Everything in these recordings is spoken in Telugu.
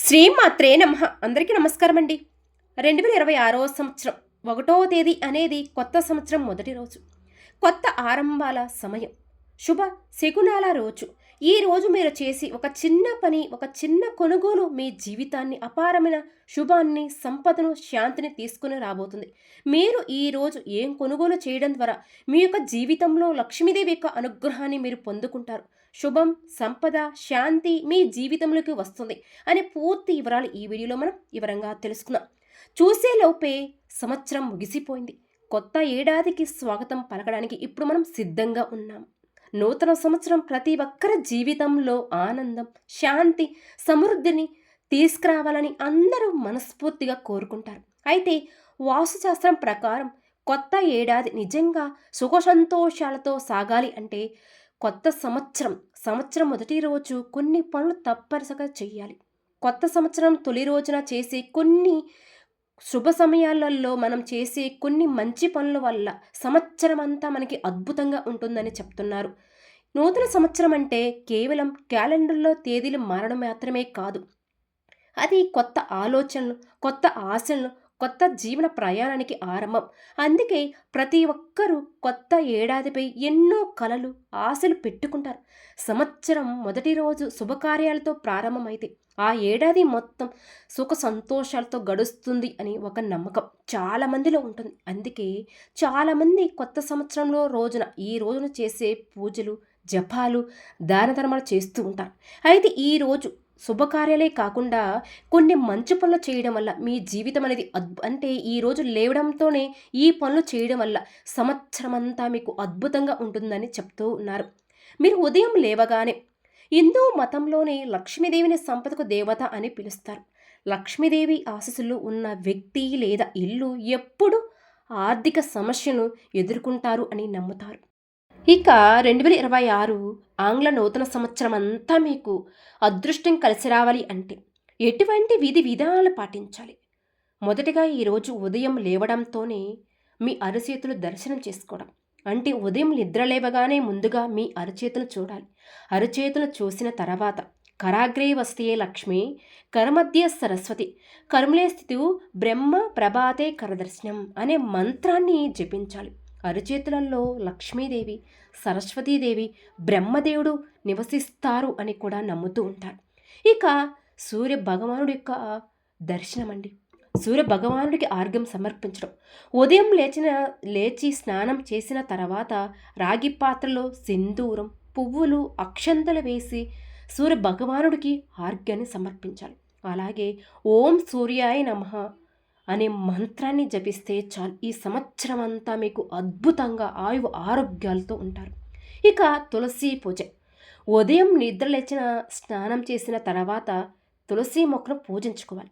శ్రీమాత్రే నమ. అందరికీ నమస్కారం అండి రెండు వేల ఇరవై ఆరో సంవత్సరం ఒకటో తేదీ అనేది కొత్త సంవత్సరం మొదటి రోజు. కొత్త ఆరంభాల సమయం. శుభ శకునాల రోజు. ఈ రోజు మీరు చేసి ఒక చిన్న పని ఒక చిన్న కొనుగోలు మీ జీవితాన్ని అపారమైన శుభాన్ని సంపదను శాంతిని తీసుకుని రాబోతుంది. మీరు ఈరోజు ఏం కొనుగోలు చేయడం ద్వారా మీ యొక్క జీవితంలో లక్ష్మీదేవి యొక్క అనుగ్రహాన్ని మీరు పొందుకుంటారు. శుభం సంపద శాంతి మీ జీవితంలోకి వస్తుంది అనే పూర్తి వివరాలు ఈ వీడియోలో మనం వివరంగా తెలుసుకుందాం. చూసేలోపే సంవత్సరం ముగిసిపోయింది. కొత్త ఏడాదికి స్వాగతం పలకడానికి ఇప్పుడు మనం సిద్ధంగా ఉన్నాం. నూతన సంవత్సరం ప్రతి ఒక్కరి జీవితంలో ఆనందం శాంతి సమృద్ధిని తీసుకురావాలని అందరూ మనస్ఫూర్తిగా కోరుకుంటారు. అయితే వాస్తుశాస్త్రం ప్రకారం కొత్త ఏడాది నిజంగా సుఖ సంతోషాలతో సాగాలి అంటే కొత్త సంవత్సరం సంవత్సరం మొదటి రోజు కొన్ని పనులు తప్పనిసరిగా చేయాలి. కొత్త సంవత్సరం తొలి రోజున చేసే కొన్ని శుభ సమయాలలో మనం చేసే కొన్ని మంచి పనుల వల్ల సంవత్సరం అంతా మనకి అద్భుతంగా ఉంటుందని చెప్తున్నారు. నూతన సంవత్సరం అంటే కేవలం క్యాలెండర్లో తేదీలు మారడం మాత్రమే కాదు. అది కొత్త ఆలోచనలు కొత్త ఆశలను కొత్త జీవన ప్రయాణానికి ఆరంభం. అందుకే ప్రతి ఒక్కరూ కొత్త ఏడాదిపై ఎన్నో కలలు ఆశలు పెట్టుకుంటారు. సంవత్సరం మొదటి రోజు శుభకార్యాలతో ప్రారంభమైతే ఆ ఏడాది మొత్తం సుఖ సంతోషాలతో గడుస్తుంది అని ఒక నమ్మకం చాలామందిలో ఉంటుంది. అందుకే చాలామంది కొత్త సంవత్సరంలో రోజున ఈ రోజున చేసే పూజలు జపాలు దానధర్మాలు చేస్తూ ఉంటారు. అయితే ఈరోజు శుభకార్యాలే కాకుండా కొన్ని మంచి పనులు చేయడం వల్ల మీ జీవితం అనేది అద్భు అంటే ఈ లేవడంతోనే ఈ పనులు చేయడం వల్ల సంవత్సరం అంతా మీకు అద్భుతంగా ఉంటుందని చెప్తూ ఉన్నారు. మీరు ఉదయం లేవగానే హిందూ మతంలోనే లక్ష్మీదేవిని సంపదకు దేవత అని పిలుస్తారు. లక్ష్మీదేవి ఆశీస్సులు ఉన్న వ్యక్తి లేదా ఇల్లు ఎప్పుడు ఆర్థిక సమస్యను ఎదుర్కొంటారు అని నమ్ముతారు. ఇక రెండు వేల ఇరవై ఆరు ఆంగ్ల నూతన సంవత్సరం అంతా మీకు అదృష్టం కలిసి రావాలి అంటే ఎటువంటి విధి విధానాలు పాటించాలి? మొదటగా ఈరోజు ఉదయం లేవడంతోనే మీ అరచేతులు దర్శనం చేసుకోవడం. అంటే ఉదయం నిద్ర లేవగానే ముందుగా మీ అరచేతులు చూడాలి. అరచేతులు చూసిన తర్వాత కరాగ్రే వస్తే లక్ష్మి కరమధ్య సరస్వతి కర్మలే స్థితి బ్రహ్మ ప్రభాతే కరదర్శనం అనే మంత్రాన్ని జపించాలి. అరచేతులలో లక్ష్మీదేవి సరస్వతీదేవి బ్రహ్మదేవుడు నివసిస్తారు అని కూడా నమ్ముతూ ఉంటారు. ఇక సూర్య భగవానుడి యొక్క దర్శనం అండి సూర్య భగవానుడికి ఆర్ఘ్యం సమర్పించడం. ఉదయం లేచిన లేచి స్నానం చేసిన తర్వాత రాగి పాత్రలో సింధూరం పువ్వులు అక్షంతలు వేసి సూర్య భగవానుడికి ఆర్ఘ్యాన్ని సమర్పించాలి. అలాగే ఓం సూర్యాయ నమః అనే మంత్రాన్ని జపిస్తే చాలు. ఈ సంవత్సరం అంతా మీకు అద్భుతంగా ఆయువు ఆరోగ్యాలతో ఉంటారు. ఇక తులసి పూజ. ఉదయం నిద్రలేచిన స్నానం చేసిన తర్వాత తులసి మొక్కను పూజించుకోవాలి.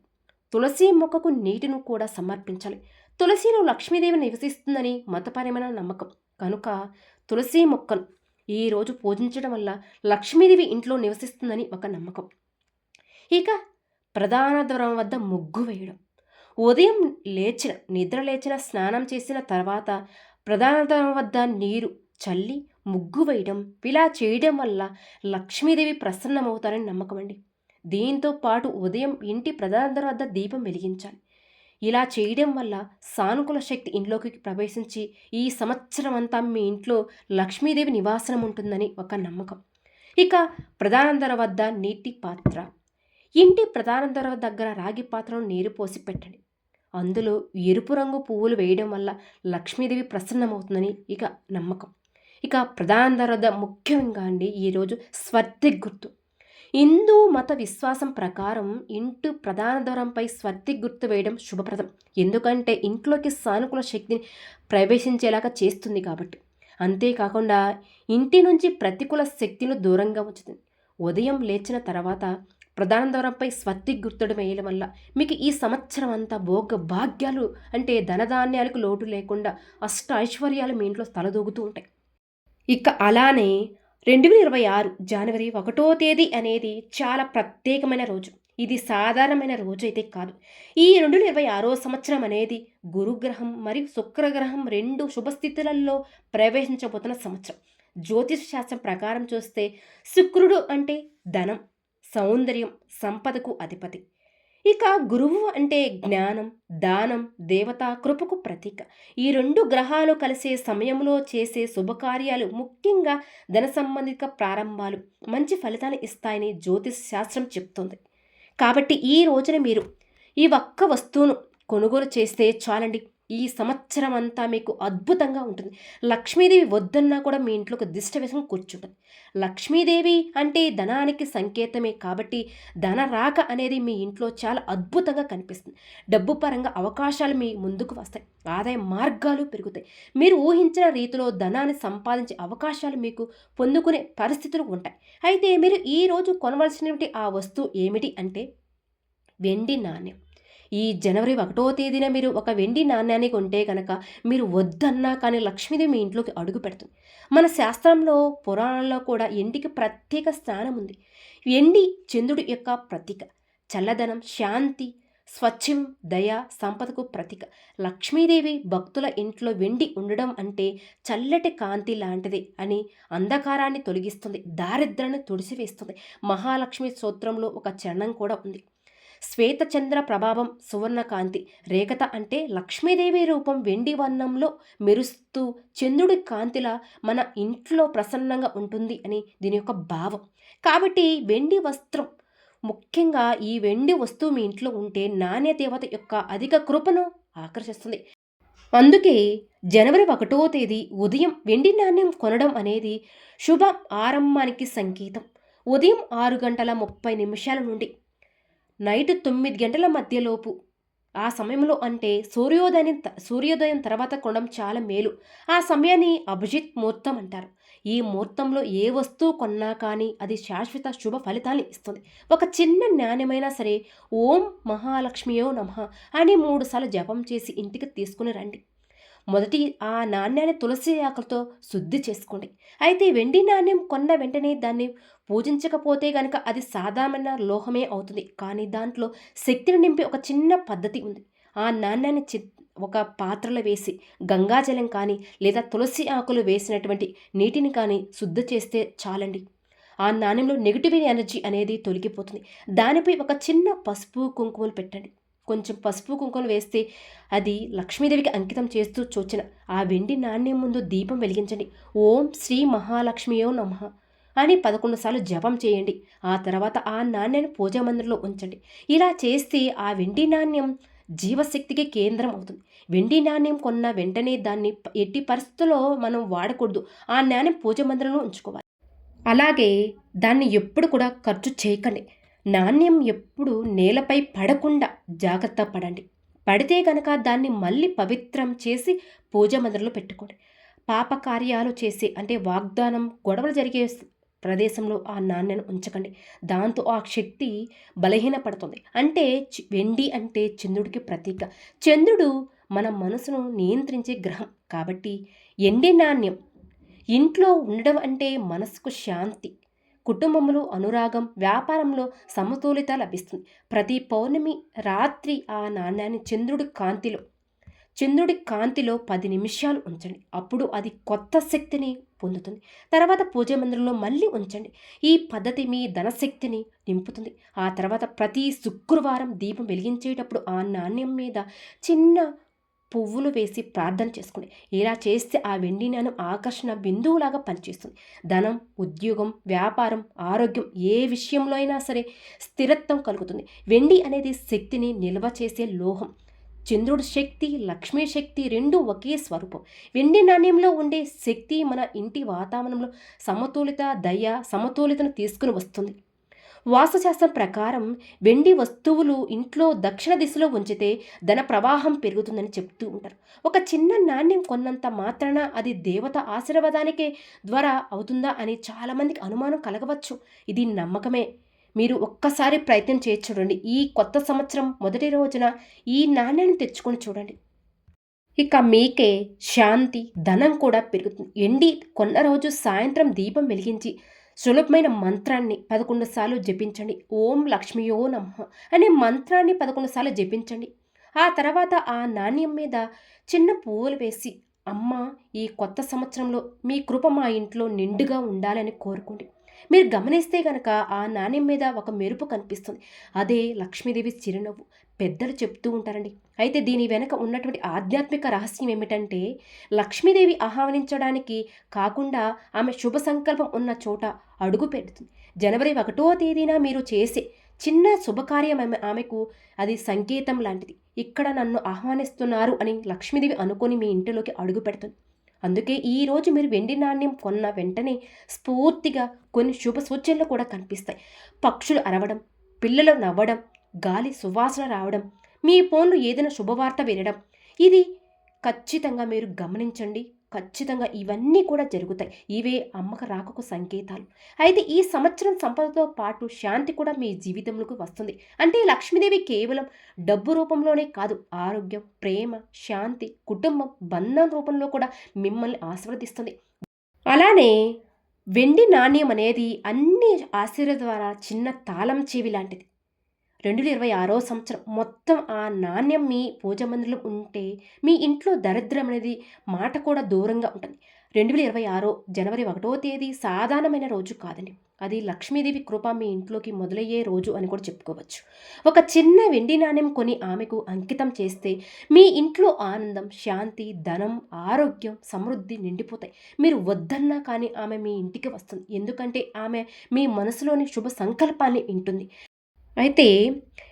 తులసి మొక్కకు నీటిని కూడా సమర్పించాలి. తులసిలో లక్ష్మీదేవి నివసిస్తుందని మతపరమైన నమ్మకం. కనుక తులసి మొక్కను ఈరోజు పూజించడం వల్ల లక్ష్మీదేవి ఇంట్లో నివసిస్తుందని ఒక నమ్మకం. ఇక ప్రధాన ద్వారం వద్ద ముగ్గు వేయడం. ఉదయం లేచిన నిద్ర లేచిన స్నానం చేసిన తర్వాత ప్రధాన వద్ద నీరు చల్లి ముగ్గు వేయడం ఇలా చేయడం వల్ల లక్ష్మీదేవి ప్రసన్నమవుతారని నమ్మకం అండి. దీంతో పాటు ఉదయం ఇంటి ప్రధాన వద్ద దీపం వెలిగించాలి. ఇలా చేయడం వల్ల సానుకూల శక్తి ఇంట్లోకి ప్రవేశించి ఈ సంవత్సరం అంతా మీ ఇంట్లో లక్ష్మీదేవి నివాసనం ఉంటుందని ఒక నమ్మకం. ఇక ప్రధాన ధర వద్ద నీటి పాత్ర. ఇంటి ప్రధాన ధర దగ్గర రాగి పాత్రను నీరు పోసి పెట్టండి అందులో ఎరుపు రంగు పువ్వులు వేయడం వల్ల లక్ష్మీదేవి ప్రసన్నమవుతుందని ఇక నమ్మకం. ఇక ప్రధాన ధర ముఖ్యంగా అండి ఈరోజు స్వర్తి గుర్తు. హిందూ మత విశ్వాసం ప్రకారం ఇంటి ప్రధాన ద్వారంపై స్వర్తి గుర్తు వేయడం శుభప్రదం. ఎందుకంటే ఇంట్లోకి సానుకూల శక్తిని ప్రవేశించేలాగా చేస్తుంది కాబట్టి. అంతేకాకుండా ఇంటి నుంచి ప్రతికూల శక్తిని దూరంగా ఉంచుతుంది. ఉదయం లేచిన తర్వాత ప్రధాన ద్వారంపై స్వత్తి గుర్తుడు వేయడం వల్ల మీకు ఈ సంవత్సరం అంతా భోగ భాగ్యాలు అంటే ధనధాన్యాలకు లోటు లేకుండా అష్ట ఐశ్వర్యాలు మీ ఇంట్లో తలదూగుతూ ఉంటాయి. ఇక అలానే రెండు వేల ఇరవై ఆరు జనవరి ఒకటో తేదీ అనేది చాలా ప్రత్యేకమైన రోజు. ఇది సాధారణమైన రోజు అయితే కాదు. ఈ రెండు వేల ఇరవై ఆరో సంవత్సరం అనేది గురుగ్రహం మరియు శుక్రగ్రహం రెండు శుభస్థితులలో ప్రవేశించబోతున్న సంవత్సరం. జ్యోతిష శాస్త్రం ప్రకారం చూస్తే శుక్రుడు అంటే ధనం. సౌందర్యం సంపదకు అధిపతి. ఇక గురువు అంటే జ్ఞానం దానం దేవత కృపకు ప్రతీక. ఈ రెండు గ్రహాలు కలిసే సమయంలో చేసే శుభకార్యాలు ముఖ్యంగా ధన సంబంధిత ప్రారంభాలు మంచి ఫలితాలు ఇస్తాయని జ్యోతిష్ శాస్త్రం చెప్తుంది. కాబట్టి ఈ రోజున మీరు ఈ ఒక్క వస్తువును కొనుగోలు చేస్తే చాలండి. ఈ సంవత్సరం అంతా మీకు అద్భుతంగా ఉంటుంది. లక్ష్మీదేవి వద్దన్నా కూడా మీ ఇంట్లోకి దిష్ట వేసుకుని కూర్చుంటుంది. లక్ష్మీదేవి అంటే ధనానికి సంకేతమే కాబట్టి ధన రాక అనేది మీ ఇంట్లో చాలా అద్భుతంగా కనిపిస్తుంది. డబ్బు పరంగా అవకాశాలు మీ ముందుకు వస్తాయి. ఆదాయ మార్గాలు పెరుగుతాయి. మీరు ఊహించిన రీతిలో ధనాన్ని సంపాదించే అవకాశాలు మీకు పొందుకునే పరిస్థితులు ఉంటాయి. అయితే మీరు ఈరోజు కొనవలసినటువంటి ఆ వస్తువు ఏమిటి అంటే వెండి నాణ్యం. ఈ జనవరి ఒకటో తేదీన మీరు ఒక వెండి నాణ్యాన్ని కొంటే కనుక మీరు వద్దన్నా కానీ లక్ష్మీదేవి మీ ఇంట్లోకి అడుగు పెడుతుంది. మన శాస్త్రంలో పురాణంలో కూడా ఎండికి ప్రత్యేక స్థానం ఉంది. ఎండి చంద్రుడి యొక్క ప్రతీక. చల్లదనం శాంతి స్వచ్ఛం దయ సంపదకు ప్రతీక. లక్ష్మీదేవి భక్తుల ఇంట్లో వెండి ఉండడం అంటే చల్లటి కాంతి లాంటిది అని అంధకారాన్ని తొలగిస్తుంది దారిద్రాన్ని తుడిసివేస్తుంది. మహాలక్ష్మి స్తోత్రంలో ఒక చరణం కూడా ఉంది. శ్వేతచంద్ర ప్రభావం సువర్ణకాంతి. రేఖత అంటే లక్ష్మీదేవి రూపం వెండి వర్ణంలో మెరుస్తూ చంద్రుడి కాంతిలా మన ఇంట్లో ప్రసన్నంగా ఉంటుంది అని దీని యొక్క భావం. కాబట్టి వెండి వస్త్రం ముఖ్యంగా ఈ వెండి వస్తువు మీ ఇంట్లో ఉంటే నాణ్య దేవత యొక్క అధిక కృపను ఆకర్షిస్తుంది. అందుకే జనవరి ఒకటో తేదీ ఉదయం వెండి నాణ్యం కొనడం అనేది శుభ ఆరంభానికి సంకేతం. ఉదయం ఆరు గంటల ముప్పై నిమిషాల నుండి నైట్ తొమ్మిది గంటల మధ్యలోపు. ఆ సమయంలో అంటే సూర్యోదయం సూర్యోదయం తర్వాత కొనడం చాలా మేలు. ఆ సమయాన్ని అభిజిత్ ముహూర్తం అంటారు. ఈ ముహూర్తంలో ఏ వస్తువు కొన్నా కానీ అది శాశ్వత శుభ ఫలితాన్ని ఇస్తుంది. ఒక చిన్న నాణ్యమైనా సరే ఓం మహాలక్ష్మియో నమ అని మూడుసార్లు జపం చేసి ఇంటికి తీసుకుని రండి. మొదటి ఆ నాణ్యాన్ని తులసి ఆకులతో శుద్ధి చేసుకోండి. అయితే వెండి నాణ్యం కొన్న వెంటనే దాన్ని పూజించకపోతే గనక అది సాధారణ లోహమే అవుతుంది. కానీ దాంట్లో శక్తిని నింపే ఒక చిన్న పద్ధతి ఉంది. ఆ నాణ్యాన్ని చి ఒక పాత్రలో వేసి గంగాజలం కానీ లేదా తులసి ఆకులు వేసినటువంటి నీటిని కానీ శుద్ధి చేస్తే చాలండి. ఆ నాణ్యంలో నెగిటివ్ ఎనర్జీ అనేది తొలగిపోతుంది. దానిపై ఒక చిన్న పసుపు కుంకుమలు పెట్టండి. కొంచెం పసుపు కుంకుమలు వేస్తే అది లక్ష్మీదేవికి అంకితం చేస్తూ చూచిన ఆ వెండి నాణ్యం ముందు దీపం వెలిగించండి. ఓం శ్రీ మహాలక్ష్మియో నమ అని పదకొండు సార్లు జపం చేయండి. ఆ తర్వాత ఆ నాణ్యాన్ని పూజా మందిరంలో ఉంచండి. ఇలా చేస్తే ఆ వెండి నాణ్యం జీవశక్తికి కేంద్రం అవుతుంది. వెండి నాణ్యం కొన్న వెంటనే దాన్ని ఎట్టి పరిస్థితుల్లో మనం వాడకూడదు. ఆ నాణ్యం పూజ మందిరంలో ఉంచుకోవాలి. అలాగే దాన్ని ఎప్పుడు కూడా ఖర్చు చేయకండి. నాణ్యం ఎప్పుడు నేలపై పడకుండా జాగ్రత్త పడండి. పడితే కనుక దాన్ని మళ్ళీ పవిత్రం చేసి పూజ మందిరంలో పెట్టుకోండి. పాప కార్యాలు చేసి అంటే వాగ్దానం గొడవలు జరిగే ప్రదేశంలో ఆ నాణ్యను ఉంచకండి. దాంతో ఆ శక్తి బలహీనపడుతుంది. అంటే వెండి అంటే చంద్రుడికి ప్రతీక. చంద్రుడు మన మనసును నియంత్రించే గ్రహం. కాబట్టి ఎండి నాణ్యం ఇంట్లో ఉండడం అంటే మనసుకు శాంతి. కుటుంబంలో అనురాగం వ్యాపారంలో సమతులిత లభిస్తుంది. ప్రతి పౌర్ణమి రాత్రి ఆ నాణ్యాన్ని చంద్రుడి కాంతిలో చంద్రుడి కాంతిలో పది నిమిషాలు ఉంచండి. అప్పుడు అది కొత్త శక్తిని పొందుతుంది. తర్వాత పూజ మందిరంలో మళ్ళీ ఉంచండి. ఈ పద్ధతి మీ ధనశక్తిని నింపుతుంది. ఆ తర్వాత ప్రతి శుక్రవారం దీపం వెలిగించేటప్పుడు ఆ నాణ్యం మీద చిన్న పువ్వులు వేసి ప్రార్థన చేసుకుని. ఇలా చేస్తే ఆ వెండి నాణం ఆకర్షణ బిందువులాగా పనిచేస్తుంది. ధనం ఉద్యోగం వ్యాపారం ఆరోగ్యం ఏ విషయంలో అయినా సరే స్థిరత్వం కలుగుతుంది. వెండి అనేది శక్తిని నిల్వ చేసే లోహం. చంద్రుడి శక్తి లక్ష్మీ శక్తి రెండు ఒకే స్వరూపం. వెండి నాణ్యంలో ఉండే శక్తి మన ఇంటి వాతావరణంలో సమతులిత దయ సమతులితను తీసుకుని వస్తుంది. వాస్తుశాస్త్రం ప్రకారం వెండి వస్తువులు ఇంట్లో దక్షిణ దిశలో ఉంచితే ధన ప్రవాహం పెరుగుతుందని చెప్తూ ఉంటారు. ఒక చిన్న నాణ్యం కొన్నంత మాత్రాన అది దేవత ఆశీర్వాదానికే ద్వారా అవుతుందా అని చాలామందికి అనుమానం కలగవచ్చు. ఇది నమ్మకమే. మీరు ఒక్కసారి ప్రయత్నం చేసి చూడండి. ఈ కొత్త సంవత్సరం మొదటి రోజున ఈ నాణ్యాన్ని తెచ్చుకొని చూడండి. ఇక మీకే శాంతి ధనం కూడా పెరుగుతుంది. ఎండి కొన్న రోజు సాయంత్రం దీపం వెలిగించి సులభమైన మంత్రాన్ని పదకొండు సార్లు జపించండి. ఓం లక్ష్మియో నమ అనే మంత్రాన్ని పదకొండు సార్లు జపించండి. ఆ తర్వాత ఆ నాణ్యం మీద చిన్న పువ్వులు వేసి అమ్మ ఈ కొత్త సంవత్సరంలో మీ కృప మా ఇంట్లో నిండుగా ఉండాలని కోరుకోండి. మీరు గమనిస్తే గనక ఆ నాణ్యం మీద ఒక మెరుపు కనిపిస్తుంది. అదే లక్ష్మీదేవి చిరునవ్వు. పెద్దలు చెప్తూ ఉంటారండి. అయితే దీని వెనక ఉన్నటువంటి ఆధ్యాత్మిక రహస్యం ఏమిటంటే లక్ష్మీదేవి ఆహ్వానించడానికి కాకుండా ఆమె శుభ సంకల్పం ఉన్న చోట అడుగు పెడుతుంది. జనవరి ఒకటో తేదీన మీరు చేసే చిన్న శుభకార్యం ఆమె ఆమెకు అది సంకేతం లాంటిది. ఇక్కడ నన్ను ఆహ్వానిస్తున్నారు అని లక్ష్మీదేవి అనుకొని మీ ఇంటిలోకి అడుగు పెడుతుంది. అందుకే ఈరోజు మీరు వెండి నాణ్యం కొన్న వెంటనే స్ఫూర్తిగా కొన్ని శుభ సూచనలు కూడా కనిపిస్తాయి. పక్షులు అరవడం పిల్లలు నవ్వడం గాలి సువాసన రావడం మీ ఫోన్లో ఏదైనా శుభవార్త వినడం ఇది ఖచ్చితంగా మీరు గమనించండి. ఖచ్చితంగా ఇవన్నీ కూడా జరుగుతాయి. ఇవే అమ్మక రాకకు సంకేతాలు. అయితే ఈ సంవత్సరం సంపదతో పాటు శాంతి కూడా మీ జీవితంలోకి వస్తుంది. అంటే లక్ష్మీదేవి కేవలం డబ్బు రూపంలోనే కాదు ఆరోగ్యం ప్రేమ శాంతి కుటుంబం బంధం రూపంలో కూడా మిమ్మల్ని ఆశీర్వదిస్తుంది. అలానే వెండి నాణ్యం అనేది అన్ని ఆశీర్వాద ద్వారా చిన్న తాళం చెవి లాంటిది. రెండు వేల ఇరవై ఆరో సంవత్సరం మొత్తం ఆ నాణ్యం మీ పూజ మందిరం ఉంటే మీ ఇంట్లో దరిద్రం అనేది మాట కూడా దూరంగా ఉంటుంది. రెండు వేల ఇరవై ఆరో జనవరి ఒకటో తేదీ సాధారణమైన రోజు కాదండి. అది లక్ష్మీదేవి కృప మీ ఇంట్లోకి మొదలయ్యే రోజు అని కూడా చెప్పుకోవచ్చు. ఒక చిన్న వెండి నాణ్యం కొని ఆమెకు అంకితం చేస్తే మీ ఇంట్లో ఆనందం శాంతి ధనం ఆరోగ్యం సమృద్ధి నిండిపోతాయి. మీరు వద్దన్నా కానీ ఆమె మీ ఇంటికి వస్తుంది. ఎందుకంటే ఆమె మీ మనసులోని శుభ సంకల్పాన్ని వింటుంది. అయితే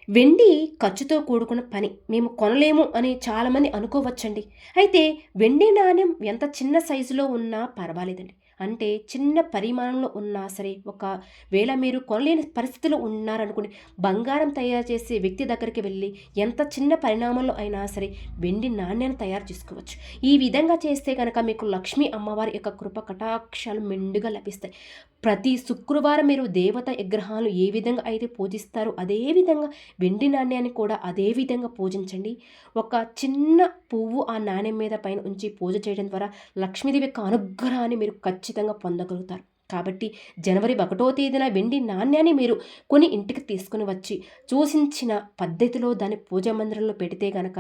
వెండి ఖర్చుతో కూడుకున్న పని మేము కొనలేము అని చాలామంది అనుకోవచ్చండి. అయితే వెండి నాణ్యం ఎంత చిన్న సైజులో ఉన్నా పర్వాలేదండి. అంటే చిన్న పరిమాణంలో ఉన్నా సరే ఒకవేళ మీరు కొనలేని పరిస్థితిలో ఉన్నారనుకుని బంగారం తయారు చేసే వ్యక్తి దగ్గరికి వెళ్ళి ఎంత చిన్న పరిణామంలో అయినా సరే వెండి నాణ్యాన్ని తయారు చేసుకోవచ్చు. ఈ విధంగా చేస్తే కనుక మీకు లక్ష్మీ అమ్మవారి యొక్క కృప కటాక్షాలు మెండుగా లభిస్తాయి. ప్రతి శుక్రవారం మీరు దేవత విగ్రహాలు ఏ విధంగా అయితే పూజిస్తారో అదే విధంగా వెండి నాణ్యాన్ని కూడా అదే విధంగా పూజించండి. ఒక చిన్న పువ్వు ఆ నాణ్యం మీద పైన ఉంచి పూజ చేయడం ద్వారా లక్ష్మీదేవి యొక్క అనుగ్రహాన్ని మీరు ఖచ్చితంగా ఖచ్చితంగా పొందగలుగుతారు. కాబట్టి జనవరి ఒకటో తేదీన వెండి నాణ్యాన్ని మీరు కొని ఇంటికి తీసుకుని వచ్చి సూచించిన పద్ధతిలో దాన్ని పూజా మందిరంలో పెడితే గనక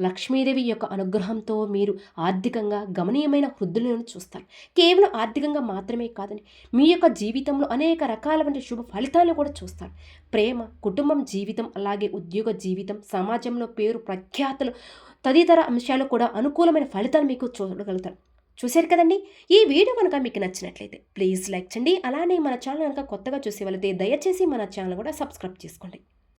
లక్ష్మీదేవి యొక్క అనుగ్రహంతో మీరు ఆర్థికంగా గమనీయమైన వృద్ధులను చూస్తారు. కేవలం ఆర్థికంగా మాత్రమే కాదని మీ యొక్క జీవితంలో అనేక రకాలైన శుభ ఫలితాలను కూడా చూస్తారు. ప్రేమ కుటుంబం జీవితం అలాగే ఉద్యోగ జీవితం సమాజంలో పేరు ప్రఖ్యాతులు తదితర అంశాలు కూడా అనుకూలమైన ఫలితాలు మీకు చూడగలుగుతారు. చూశారు కదండి? ఈ వీడియో కనుక మీకు నచ్చినట్లయితే ప్లీజ్ లైక్ చేయండి. అలానే మన ఛానల్ కనుక కొత్తగా చూసే దయచేసి మన ఛానల్ కూడా సబ్స్క్రైబ్ చేసుకోండి.